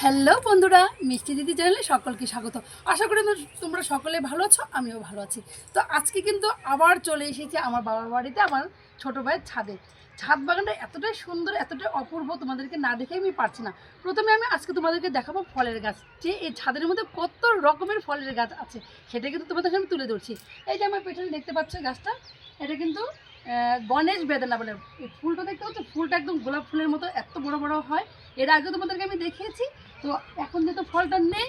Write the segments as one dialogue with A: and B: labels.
A: Hello বন্ধুরা, মিষ্টি দিদি চ্যানেলে সকলকে স্বাগত। আশা করি তোমরা- সকলে ভালো আছো, আমিও ভালো আছি। তো আজকে কিন্তু আবার চলে এসেছি আমার বাবার বাড়িতে, আমার ছোটো ভাইয়ের ছাদে। ছাদ বাগানটা এতটাই সুন্দর, এতটাই অপূর্ব, তোমাদেরকে না দেখে আমি পারছি না। প্রথমে আমি আজকে তোমাদেরকে দেখাবো ফলের গাছ, যে এই ছাদের মধ্যে কত রকমের ফলের গাছ আছে, সেটা কিন্তু তোমাদের সামনে তুলে ধরছি। এই যে আমার পেছনে দেখতে পাচ্ছ গাছটা, এটা কিন্তু গণেশ বেদানা বলে। এই ফুলটা দেখতে পাচ্ছ? ফুলটা একদম গোলাপ ফুলের মতো এত বড় বড় হয়। এর আগে তোমাদেরকে আমি দেখিয়েছি। তো এখন যেহেতু ফলটা নেই,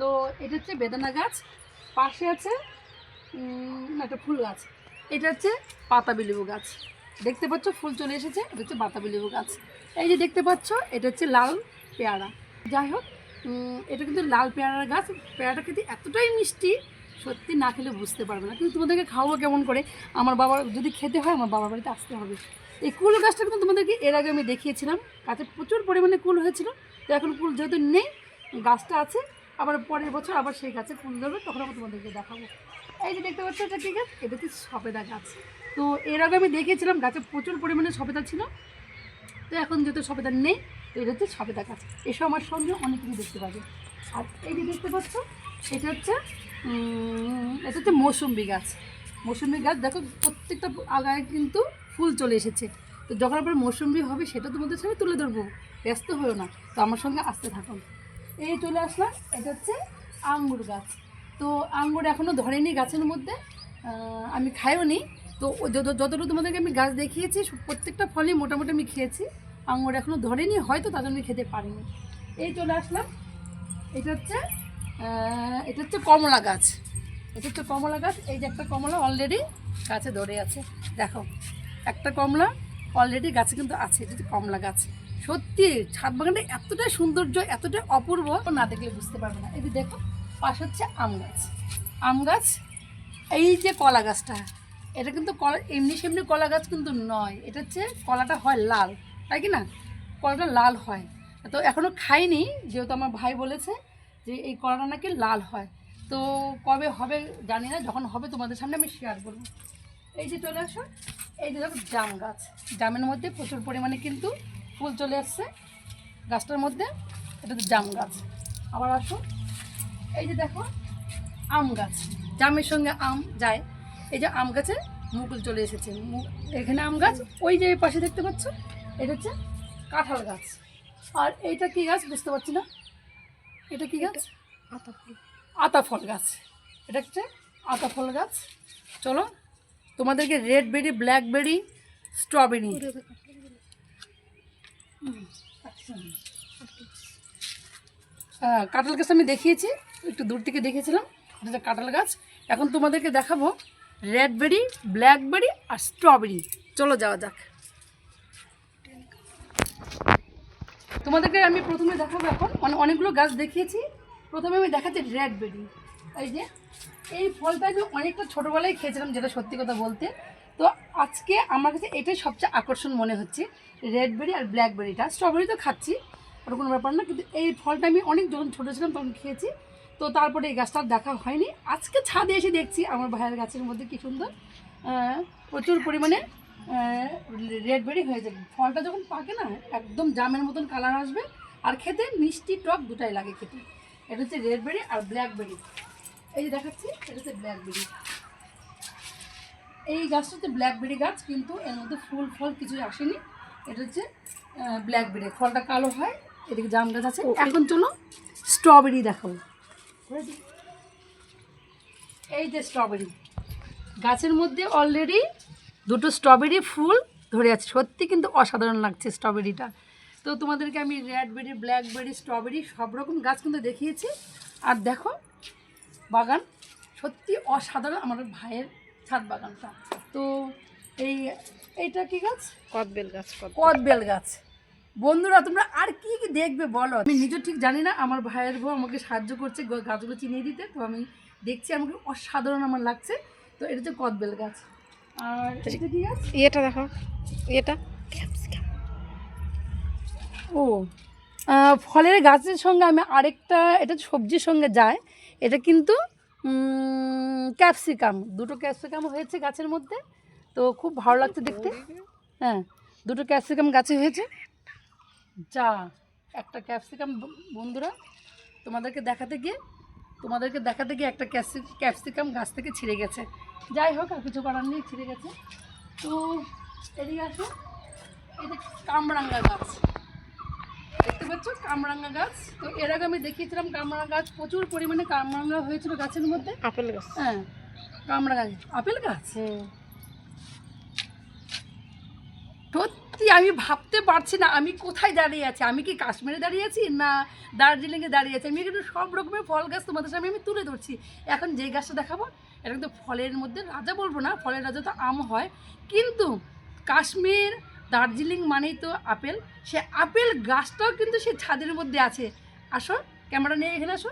A: তো এটা হচ্ছে বেদানা গাছ। পাশে আছে একটা ফুল গাছ। এটা হচ্ছে পাতাবি লেবু গাছ। দেখতে পাচ্ছ, ফুল চলে এসেছে, এটা হচ্ছে বাতাবি লেবু গাছ। এই যে দেখতে পাচ্ছ, এটা হচ্ছে লাল পেয়ারা। যাই হোক এটা কিন্তু লাল পেয়ারার গাছ। পেয়ারাটা খেতে এতটাই মিষ্টি সত্যি না খেলে বুঝতে পারবে না। কিন্তু তোমাদেরকে খাওয়াবো কেমন করে? আমার বাবার যদি খেতে হয়, আমার বাবার বাড়িতে আসতে হবে। এই কুল গাছটা কিন্তু তোমাদেরকে এর আগে আমি দেখিয়েছিলাম। গাছে প্রচুর পরিমাণে কুল হয়েছিল। তো এখন কুল যেহেতু নেই, গাছটা আছে, আবার পরের বছর আবার সেই গাছে ফুল ধরবে, তখন আমি তোমাদেরকে দেখাবো। এই যে দেখতে পাচ্ছ এটা কি গাছ? এটা হচ্ছে সবেদা গাছ। তো এর আগে আমি দেখিয়েছিলাম, গাছে প্রচুর পরিমাণে সবেদা ছিল। তো এখন যেহেতু সবেদা নেই, তো এটা হচ্ছে সবেদা গাছ। এসব আমার সঙ্গে, অনেক কিছু দেখতে পাবে। আর এই যে দেখতে পাচ্ছ এটা হচ্ছে এটা হচ্ছে মৌসুম্বি গাছ। মৌসুম্বি গাছ, দেখো প্রত্যেকটা আগায় কিন্তু ফুল চলে এসেছে। তো যখন আবার মৌসুম্বি হবে, সেটা তোমাদের সামনে তুলে ধরবো। ব্যস্ত হয়েও না। তো আমার সঙ্গে আসতে থাকুন এই চলে আসলাম, এটা হচ্ছে আঙ্গুর গাছ। তো আঙ্গুর এখনও ধরেনি গাছের মধ্যে আমি খাইও নি। তো যত- যতটুকু তোমাদেরকে আমি গাছ দেখিয়েছি প্রত্যেকটা ফলই মোটামুটি আমি খেয়েছি। আঙ্গুর এখনও ধরেনি, হয়তো তাদের আমি খেতে পারিনি। এই চলে আসলাম এটা হচ্ছে এটা হচ্ছে কমলা গাছ। এটা হচ্ছে কমলা গাছ। এই যে একটা কমলা অলরেডি গাছে ধরে আছে। দেখো, একটা কমলা অলরেডি গাছে কিন্তু আছে, এটা হচ্ছে কমলা গাছ। সত্যি, ছাদ বাগানটা এতটাই সৌন্দর্য এতটাই অপূর্ব, না দেখলে বুঝতে পারবে না। এই দেখো, পাশে হচ্ছে আম গাছ। আম গাছ, এই যে কলা গাছটা, এটা কিন্তু কলা, এমনি সেমনি কলা গাছ কিন্তু নয়। এটা হচ্ছে, কলাটা হয় লাল, তাই কি না? কলাটা লাল হয়। তো এখনও খাইনি, যেহেতু আমার ভাই বলেছে যে এই কলাটা নাকি লাল হয়। তো কবে হবে জানি না, যখন হবে তোমাদের সামনে আমি শেয়ার করব। এই যে চলে আসো, এই যে দেখো জাম গাছ। জামের মধ্যে প্রচুর পরিমাণে কিন্তু ফুল চলে আসছে। গাছটার মধ্যে এটা তো জাম গাছ। আবার আসো, এই যে দেখো আম গাছ। জামের সঙ্গে আম যায়। এই যে আম গাছে মুকুল চলে এসেছে। এখানে আম গাছ, ওই যে পাশে দেখতে পাচ্ছ, এটা হচ্ছে কাঁঠাল গাছ। আর এইটা কি গাছ বুঝতে পারছি না। এটা কি গাছ? আতা ফল গাছ। এটা হচ্ছে আতা ফল গাছ। চলো তোমাদেরকে রেড বেরি ব্ল্যাকবেরি স্ট্রবেরি হ্যাঁ কাঁঠাল গাছ আমি দেখিয়েছি একটু দূর থেকে দেখেছিলাম এটা কাঁঠাল গাছ। এখন তোমাদেরকে দেখাবো রেড বেরি ব্ল্যাকবেরি আর স্ট্রবেরি চলো যাওয়া যাক। তোমাদেরকে আমি প্রথমে দেখাবো এখন। মানে অনেকগুলো গাছ দেখিয়েছি। প্রথমে আমি দেখাচ্ছি রেড বেরি এই যে, এই ফলটা আমি অনেকটা ছোটোবেলায় খেয়েছিলাম, যেটা সত্যি কথা বলতে। তো আজকে আমার কাছে এটাই সবচেয়ে আকর্ষণ মনে হচ্ছে রেড বেরি আর ব্ল্যাকবেরিটা স্ট্রবেরি তো খাচ্ছি, ওটা কোনো ব্যাপার না, কিন্তু এই ফলটা আমি অনেক যখন ছোটো ছিলাম তখন খেয়েছি। তো তারপরে এই গাছটা দেখা হয়নি। আজকে ছাদে এসে দেখছি, আমার ভাইয়ের গাছের মধ্যে কি সুন্দর প্রচুর পরিমাণে রেড বেরি হয়ে যাবে। ফলটা যখন পাকে না একদম জামের মতন কালার আসবে। আর খেতে মিষ্টি টক দুটাই লাগে খেতে। এটা হচ্ছে রেড বেরি আর ব্ল্যাকবেরি এই যে দেখাচ্ছি এটা হচ্ছে ব্ল্যাকবেরি এই গাছটা হচ্ছে ব্ল্যাকবেরি গাছ কিন্তু এর মধ্যে ফুল ফল কিছুই আসেনি। এটা হচ্ছে ব্ল্যাকবেরি ফলটা কালো হয় এদিকে জাম গাছ আছে। এখন চলো স্ট্রবেরি দেখাবো। এই যে স্ট্রবেরি গাছের মধ্যে অলরেডি দুটো স্ট্রবেরি ফুল ধরে আছে। সত্যি কিন্তু অসাধারণ লাগছে স্ট্রবেরিটা তো তোমাদেরকে আমি রেডবেরি ব্ল্যাকবেরি স্ট্রবেরি সব রকম গাছ কিন্তু দেখিয়েছি। আর দেখো বাগান সত্যি অসাধারণ আমার ভাইয়ের ছাদ বাগানটা। তো এই এইটা কি গাছ?
B: কদবেল গাছ
A: কদবেল। গাছ। বন্ধুরা তোমরা আর কি কি দেখবে বলো? আমি নিজে ঠিক জানি না আমার ভাইয়ের বউ আমাকে সাহায্য করছে গাছগুলো চিনিয়ে দিতে। তো আমি দেখছি আমাকে অসাধারণ আমার লাগছে। তো এটা হচ্ছে কদবেল গাছ। আর এটা
B: দেখো এটা
A: ও ফলের গাছের সঙ্গে আমি আরেকটা এটা সবজির সঙ্গে যায়। এটা কিন্তু ক্যাপসিকাম। দুটো ক্যাপসিকাম হয়েছে গাছের মধ্যে। তো খুব ভালো লাগছে দেখতে। হ্যাঁ দুটো ক্যাপসিকাম গাছে হয়েছে। যা একটা ক্যাপসিকাম বন্ধুরা তোমাদেরকে দেখাতে গিয়ে তোমাদেরকে দেখাতে গিয়ে একটা ক্যাপসি- ক্যাপসিকাম গাছ থেকে ছিঁড়ে গেছে। যাই হোক আর কিছু করার নেই ছিঁড়ে গেছে। তো এদিকে আসো। যে কামরাঙ্গা গাছ। দেখতে পাচ্ছ? কামরাঙ্গা গাছ। তো এর আগে আমি দেখিয়েছিলাম কামরাঙ্গা গাছ প্রচুর পরিমাণে কামরাঙ্গা হয়েছিল গাছের মধ্যে।
B: আপেল গাছ।
A: হ্যাঁ কামরাঙ্গা গাছ। আপেল গাছ?
B: হুম।
A: সত্যি আমি ভাবতে পারছি না আমি কোথায় দাঁড়িয়ে আছি। আমি কি কাশ্মীরে দাঁড়িয়ে আছি না দার্জিলিংয়ে দাঁড়িয়ে আছি? আমি কিন্তু সব রকমের ফল গাছ তোমাদের সামনে আমি তুলে ধরছি। এখন যে গাছটা দেখাবো, এটা কিন্তু ফলের মধ্যে রাজা বলব না, ফলের রাজা তো আম হয়। কিন্তু কাশ্মীর, দার্জিলিং মানেই তো আপেল। সে আপেল গাছটাও কিন্তু সে ছাদের মধ্যে আছে। আসো, ক্যামেরা নিয়ে এখানে আসো।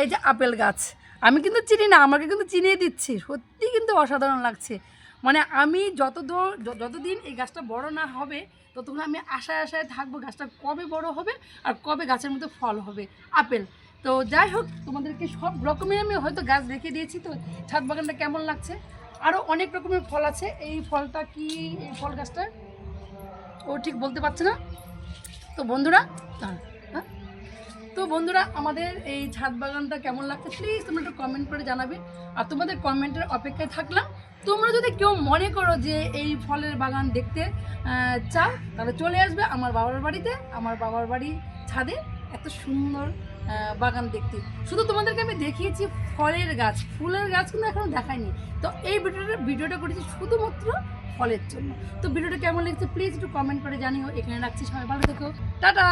A: এই যে আপেল গাছ। আমি কিন্তু চিনি না, আমাকে কিন্তু চিনিয়ে দিচ্ছি। সত্যি কিন্তু অসাধারণ লাগছে। মানে আমি যত দূর যতদিন এই গাছটা বড় না হবে, ততক্ষণ আমি আশায় আশায় থাকব গাছটা কবে বড় হবে আর কবে গাছের মধ্যে ফল হবে। আপেল। তো যাই হোক, তোমাদেরকে সব রকমের আমি হয়তো গাছ দেখিয়ে দিয়েছি, তো ছাদ বাগানটা কেমন লাগছে? আরও অনেক রকমের ফল আছে। এই ফলটা কি? এই ফল গাছটা ও ঠিক বলতে পারছে না। তো বন্ধুরা তো বন্ধুরা, আমাদের এই ছাদ বাগানটা কেমন লাগছে প্লিজ তোমরা একটু কমেন্ট করে জানাবে। আর তোমাদের কমেন্টের অপেক্ষায় থাকলাম। তোমরা যদি কেউ মনে করো যে এই ফলের বাগান দেখতে চাও, তাহলে চলে আসবে আমার বাবার বাড়িতে। আমার বাবার বাড়ি ছাদে এত সুন্দর বাগান দেখতে। শুধু তোমাদেরকে আমি দেখিয়েছি ফলের গাছ, ফুলের গাছ কিন্তু এখনও দেখাইনি। তো এই ভিডিওটা ভিডিওটা করেছি শুধুমাত্র ফলের জন্য। তো ভিডিওটা কেমন লেগেছে প্লিজ একটু কমেন্ট করে জানিও। এখানে রাখছি, সবাই ভালো থেকো। টাটা!